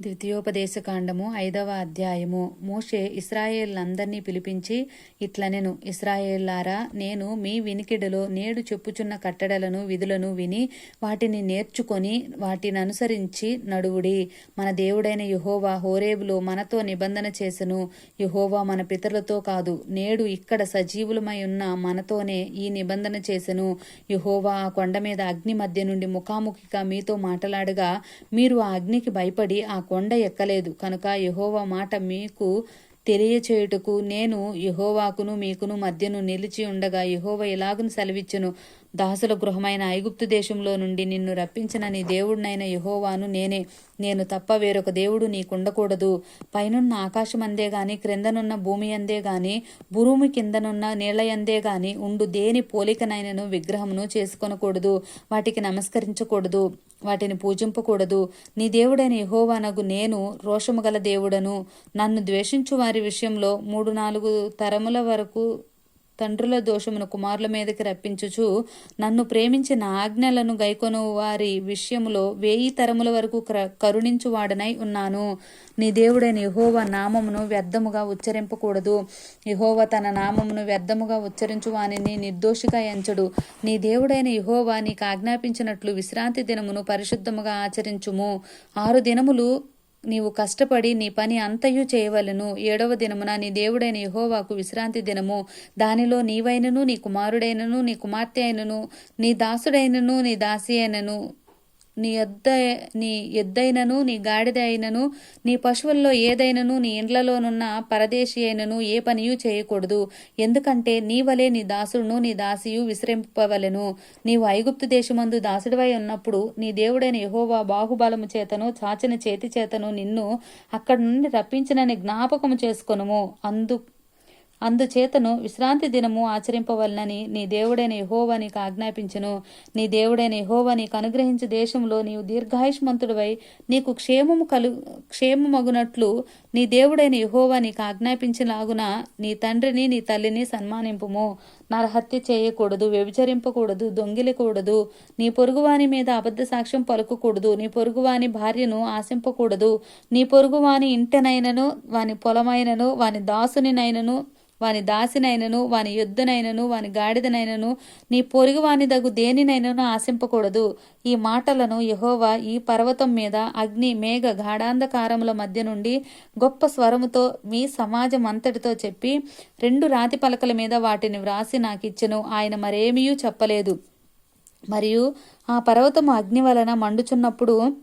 ద్వితీయోపదేశకాండము ఐదవ అధ్యాయము. మోషే ఇస్రాయేళ్ళందరినీ పిలిపించి ఇట్లనెను ఇస్రాయేళ్ళారా నేను మీ వినికిడిలో నేడు చెప్పుచున్న కట్టడలను విధులను విని వాటిని నేర్చుకొని వాటిని అనుసరించి నడువుడి. మన దేవుడైన యుహోవా హోరేబులో మనతో నిబంధన చేసెను. యహోవా మన పితరులతో కాదు నేడు ఇక్కడ సజీవులమై ఉన్న మనతోనే ఈ నిబంధన చేసెను. యహోవా ఆ కొండ మీద అగ్ని మధ్య నుండి ముఖాముఖిగా మీతో మాట్లాడగా మీరు ఆ అగ్నికి భయపడి ఆ కొండ ఎక్కలేదు. కనుక యహోవా మాట మీకు తెలియచేయుటకు నేను యహోవాకును మీకును మధ్యను నిలిచి ఉండగా యహోవ ఇలాగును సెలవిచ్చును? దాసుల గృహమైన ఐగుప్తు దేశంలో నుండి నిన్ను రప్పించిన నీ దేవుడినైన యహోవాను నేనే. నేను తప్ప వేరొక దేవుడు నీకుండకూడదు. పైనున్న ఆకాశం అందే గాని క్రిందనున్న భూమి అందే గాని భూమి కిందనున్న నీళ్ళయందే గాని ఉండు. దేని పోలికనైనను విగ్రహమును చేసుకొనకూడదు. వాటికి నమస్కరించకూడదు. వాటిని పూజింపకూడదు. నీ దేవుడైన యహోవానగు నేను రోషము గల దేవుడను. నన్ను ద్వేషించు వారి విషయంలో మూడు నాలుగు తరముల వరకు తండ్రుల దోషమును కుమారుల మీదకి రప్పించుచు నన్ను ప్రేమించిన ఆజ్ఞలను గైకొను వారి విషయములో వేయి తరముల వరకు కరుణించువాడనై ఉన్నాను. నీ దేవుడైన యహోవ నామమును వ్యర్థముగా ఉచ్చరింపకూడదు. యహోవ తన నామమును వ్యర్థముగా ఉచ్చరించు వానిని నిర్దోషిగా ఎంచడు. నీ దేవుడైన యహోవ నీకు ఆజ్ఞాపించినట్లు విశ్రాంతి దినమును పరిశుద్ధముగా ఆచరించుము. ఆరు దినములు నీవు కష్టపడి నీ పని అంతయు చేయవలను. ఏడవ దినమున నీ దేవుడైన యహోవాకు విశ్రాంతి దినము. దానిలో నీవైనను నీ కుమారుడైనను నీ కుమార్తె అయినను నీ దాసుడైనను నీ దాసి అయినను. నీ ఎద్ద నీ ఎద్దైనను నీ గాడిద అయినను నీ పశువుల్లో ఏదైనను నీ ఇండ్లలోనున్న పరదేశి అయినను ఏ పనియు చేయకూడదు. ఎందుకంటే నీ వలె నీ దాసుడును నీ దాసియు విశ్రమింపవలెను. నీవు ఐగుప్తు దేశమందు దాసుడివై ఉన్నప్పుడు నీ దేవుడైన యహోవా బాహుబలము చేతను చాచిన చేతి చేతను నిన్ను అక్కడి నుండి రప్పించినని జ్ఞాపకము చేసుకొనుము. అందు అందుచేతను విశ్రాంతి దినము ఆచరింపవలనని నీ దేవుడైన యహోవా నీకు నీ దేవుడైన యహోవా నీకు దేశంలో నీవు దీర్ఘాయుష్మంతుడివై నీకు క్షేమము కలు క్షేమమగునట్లు నీ దేవుడైన యహోవా నీకు ఆజ్ఞాపించలాగున నీ తండ్రిని నీ తల్లిని సన్మానింపుము. నరహత్య చేయకూడదు వ్యభిచరింపకూడదు దొంగిలకూడదు నీ పొరుగువాని మీద అబద్ధ సాక్ష్యం పలుకకూడదు నీ పొరుగువాని భార్యను ఆశింపకూడదు నీ పొరుగువాని ఇంటనైనను వాని పొలమైనను వాని దాసునినైనను వాని దాసినైనను వాని యుద్ధనైనను వాని గాడిదనైనను నీ పొరుగు వాని దగు దేనినైనను ఆశింపకూడదు. ఈ మాటలను యహోవా ఈ పర్వతం మీద అగ్ని మేఘ గాఢాంధకారముల మధ్య నుండి గొప్ప స్వరముతో మీ సమాజం అంతటితో చెప్పి రెండు రాతి పలకల మీద వాటిని వ్రాసి నాకిచ్చెను. ఆయన మరేమీ చెప్పలేదు. మరియు ఆ పర్వతము అగ్ని వలన మండుచున్నప్పుడు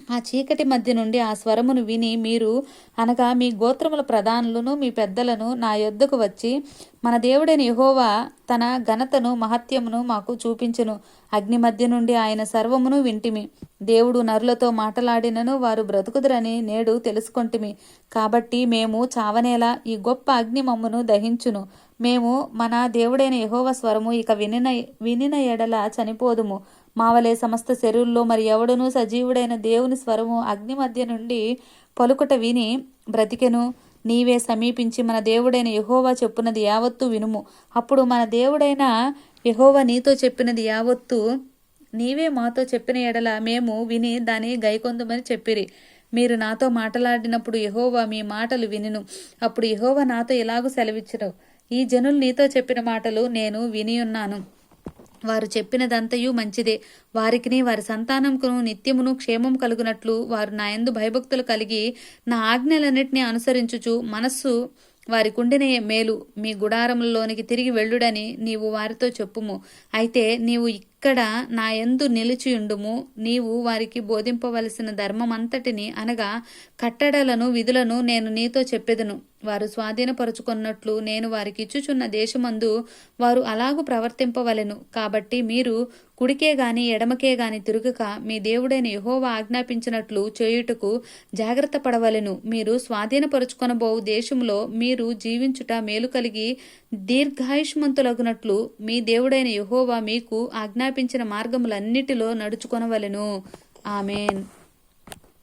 ఆ చీకటి మధ్య నుండి ఆ స్వరమును విని మీరు అనగా మీ గోత్రముల ప్రధానులను మీ పెద్దలను నా యొద్దకు వచ్చి మన దేవుడైన యహోవా తన ఘనతను మహత్యమును మాకు చూపించును. అగ్ని మధ్య నుండి ఆయన సర్వమును వింటిమి. దేవుడు నరులతో మాటలాడినను వారు బ్రతుకుదురని నేడు తెలుసుకొంటిమి. కాబట్టి మేము చావనేలా ఈ గొప్ప అగ్ని మమ్మును దహించును. మేము మన దేవుడైన యహోవ స్వరము ఇక వినిన వినిన ఎడల చనిపోదుము. మావలే సమస్త శరీరుల్లో మరి ఎవడునూ సజీవుడైన దేవుని స్వరము అగ్ని మధ్య నుండి పలుకుట విని బ్రతికెను. నీవే సమీపించి మన దేవుడైన యహోవా చెప్పున్నది యావత్తు వినుము. అప్పుడు మన దేవుడైన యహోవా నీతో చెప్పినది యావత్తు నీవే మాతో చెప్పిన ఎడల మేము విని దాని గైకొందమని చెప్పిరి. మీరు నాతో మాట్లాడినప్పుడు యహోవా మీ మాటలు వినును. అప్పుడు యహోవా నాతో ఇలాగూ సెలవిచ్చరు ఈ జనులు నీతో చెప్పిన మాటలు నేను విని ఉన్నాను వారు చెప్పినదంతయు మంచిదే. వారికిని వారి సంతానంకును నిత్యమును క్షేమం కలుగునట్లు వారు నాయందు భయభక్తులు కలిగి నా ఆజ్ఞలన్నింటినీ అనుసరించుచు మనస్సు వారి కుండిన మేలు. మీ గుడారములలోనికి తిరిగి వెళ్ళుడని నీవు వారితో చెప్పుము. అయితే నీవు ఇక్కడ నా ఎందు నిలిచియుండుము నీవు వారికి బోధింపవలసిన ధర్మమంతటిని అనగా కట్టడలను విధులను నేను నీతో చెప్పెదను. వారు స్వాధీనపరుచుకున్నట్లు నేను వారికి ఇచ్చుచున్న దేశమందు వారు అలాగూ ప్రవర్తింపవలెను. కాబట్టి మీరు కుడికే గాని ఎడమకే గాని తిరుగుక మీ దేవుడైన యహోవా ఆజ్ఞాపించినట్లు చేయుటకు జాగ్రత్త పడవలెను. మీరు స్వాధీనపరుచుకొనబోవు దేశంలో మీరు జీవించుట మేలు కలిగి దీర్ఘాయుష్మంతులగునట్లు మీ దేవుడైన యహోవా మీకు ఆజ్ఞాపించిన మార్గములన్నిటిలో నడుచుకొనవలెను. ఆమెన్.